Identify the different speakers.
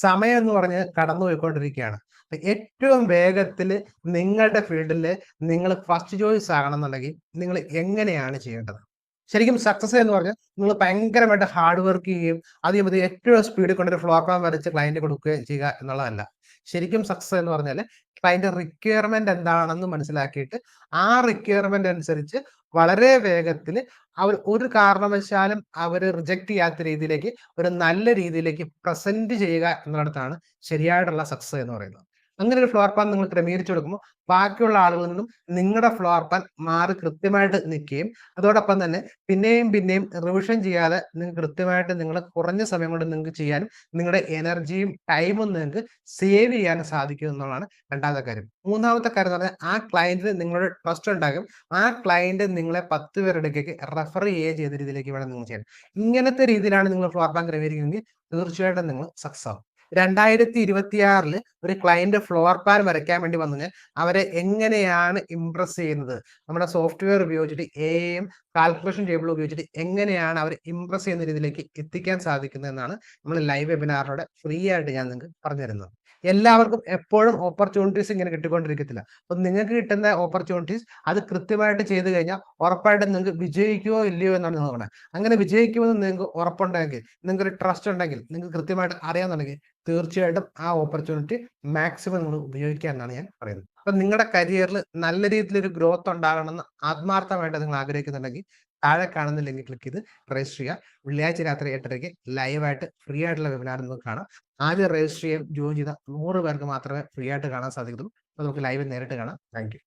Speaker 1: സമയം എന്ന് പറഞ്ഞ് കടന്നു പോയിക്കൊണ്ടിരിക്കുകയാണ്. ഏറ്റവും വേഗത്തിൽ നിങ്ങളുടെ ഫീൽഡിൽ നിങ്ങൾ ഫസ്റ്റ് ചോയ്സ് ആകണം എന്നുണ്ടെങ്കിൽ നിങ്ങൾ എങ്ങനെയാണ് ചെയ്യേണ്ടത്? ശരിക്കും സക്സസ് എന്ന് പറഞ്ഞാൽ നിങ്ങൾ ഭയങ്കരമായിട്ട് ഹാർഡ് വർക്ക് ചെയ്യുകയും അത് ചെയ്യുമ്പോൾ ഏറ്റവും സ്പീഡിൽ കൊണ്ടൊരു ഫ്ലോ പ്ലാൻ വരച്ച് ക്ലയന്റ് കൊടുക്കുകയും ചെയ്യുക എന്നുള്ളതല്ല. ശരിക്കും സക്സസ് എന്ന് പറഞ്ഞാൽ ക്ലയന്റ് റിക്വയർമെന്റ് എന്താണെന്ന് മനസ്സിലാക്കിയിട്ട് ആ റിക്വയർമെന്റ് അനുസരിച്ച് വളരെ വേഗത്തിൽ അവർ ഒരു കാരണവശാലും അവർ റിജക്ട് ചെയ്യാത്ത രീതിയിലേക്ക് ഒരു നല്ല രീതിയിലേക്ക് പ്രസന്റ് ചെയ്യുക എന്നിടത്താണ് ശരിയായിട്ടുള്ള സക്സസ് എന്ന് പറയുന്നത്. അങ്ങനെ ഒരു ഫ്ലോർ പ്ലാൻ നിങ്ങൾ ക്രമീകരിച്ചു കൊടുക്കുമ്പോൾ ബാക്കിയുള്ള ആളുകളിൽ നിന്നും നിങ്ങളുടെ ഫ്ലോർ പ്ലാൻ മാറി കൃത്യമായിട്ട് നിൽക്കുകയും അതോടൊപ്പം തന്നെ പിന്നെയും പിന്നെയും റിവിഷൻ ചെയ്യാതെ നിങ്ങൾക്ക് കൃത്യമായിട്ട് നിങ്ങൾ കുറഞ്ഞ സമയം കൊണ്ട് നിങ്ങൾക്ക് ചെയ്യാനും നിങ്ങളുടെ എനർജിയും ടൈമും നിങ്ങൾക്ക് സേവ് ചെയ്യാനും സാധിക്കും എന്നുള്ളതാണ് രണ്ടാമത്തെ കാര്യം. മൂന്നാമത്തെ കാര്യം എന്ന് പറഞ്ഞാൽ ആ ക്ലയന്റിന് നിങ്ങളുടെ ട്രസ്റ്റ് ഉണ്ടാകും. ആ ക്ലയന്റ് നിങ്ങളെ 10 പേരുടെ അടുക്കലേക്ക് റെഫർ ചെയ്യുകയും ചെയ്ത രീതിയിലേക്ക് വേണം നിങ്ങൾ ചെയ്യാൻ. ഇങ്ങനത്തെ രീതിയിലാണ് നിങ്ങൾ ഫ്ലോർ പ്ലാൻ ക്രമീകരിക്കുന്നതെങ്കിൽ തീർച്ചയായിട്ടും നിങ്ങൾ സക്സസ് ആവും. 2026ൽ ഒരു ക്ലയന്റ് ഫ്ലോർ പ്ലാൻ വരയ്ക്കാൻ വേണ്ടി വന്നു അവരെ എങ്ങനെയാണ് ഇംപ്രസ് ചെയ്യുന്നത്? നമ്മുടെ സോഫ്റ്റ്വെയർ ഉപയോഗിച്ചിട്ട് എഐയും കാൽക്കുലേഷൻ ടേബിൾ ഉപയോഗിച്ചിട്ട് എങ്ങനെയാണ് അവരെ ഇംപ്രസ് ചെയ്യുന്ന രീതിയിലേക്ക് എത്തിക്കാൻ സാധിക്കുന്നത് എന്നാണ് നമ്മൾ ലൈവ് വെബിനാറിലൂടെ ഫ്രീ ആയിട്ട് ഞാൻ നിങ്ങൾക്ക് പറഞ്ഞു തരുന്നത്. എല്ലാവർക്കും എപ്പോഴും ഓപ്പർച്യൂണിറ്റീസ് ഇങ്ങനെ കിട്ടിക്കൊണ്ടിരിക്കത്തില്ല. അപ്പം നിങ്ങൾക്ക് കിട്ടുന്ന ഓപ്പർച്യൂണിറ്റീസ് അത് കൃത്യമായിട്ട് ചെയ്തു കഴിഞ്ഞാൽ ഉറപ്പായിട്ടും നിങ്ങൾക്ക് വിജയിക്കുമോ ഇല്ലയോ എന്നാണ് നിങ്ങൾ പറയുന്നത് അങ്ങനെ വിജയിക്കുമെന്ന് നിങ്ങൾക്ക് ഉറപ്പുണ്ടെങ്കിൽ നിങ്ങൾക്ക് ഒരു ട്രസ്റ്റ് ഉണ്ടെങ്കിൽ നിങ്ങൾക്ക് കൃത്യമായിട്ട് അറിയാന്നുണ്ടെങ്കിൽ തീർച്ചയായിട്ടും ആ ഓപ്പർച്യൂണിറ്റി മാക്സിമം നിങ്ങൾ ഉപയോഗിക്കുക എന്നാണ് ഞാൻ പറയുന്നത്. അപ്പൊ നിങ്ങളുടെ കരിയറിൽ നല്ല രീതിയിലൊരു ഗ്രോത്ത് ഉണ്ടാകണമെന്ന് ആത്മാർത്ഥമായിട്ട് നിങ്ങൾ ആഗ്രഹിക്കുന്നുണ്ടെങ്കിൽ താഴെ കാണുന്ന ലിങ്ക് ക്ലിക്ക് ചെയ്ത് രജിസ്റ്റർ ചെയ്യുക. വെള്ളിയാഴ്ച രാത്രി 8:30ക്ക് ലൈവായിട്ട് ഫ്രീ ആയിട്ടുള്ള വെബിനാർ നിങ്ങൾക്ക് കാണാം. ആദ്യം രജിസ്റ്റർ ചെയ്യാൻ ജോയിൻ ചെയ്ത നൂറ് പേർക്ക് മാത്രമേ ഫ്രീ ആയിട്ട് കാണാൻ സാധിക്കുള്ളൂ അപ്പൊ നമുക്ക് ലൈവ് നേരിട്ട് കാണാം. താങ്ക്.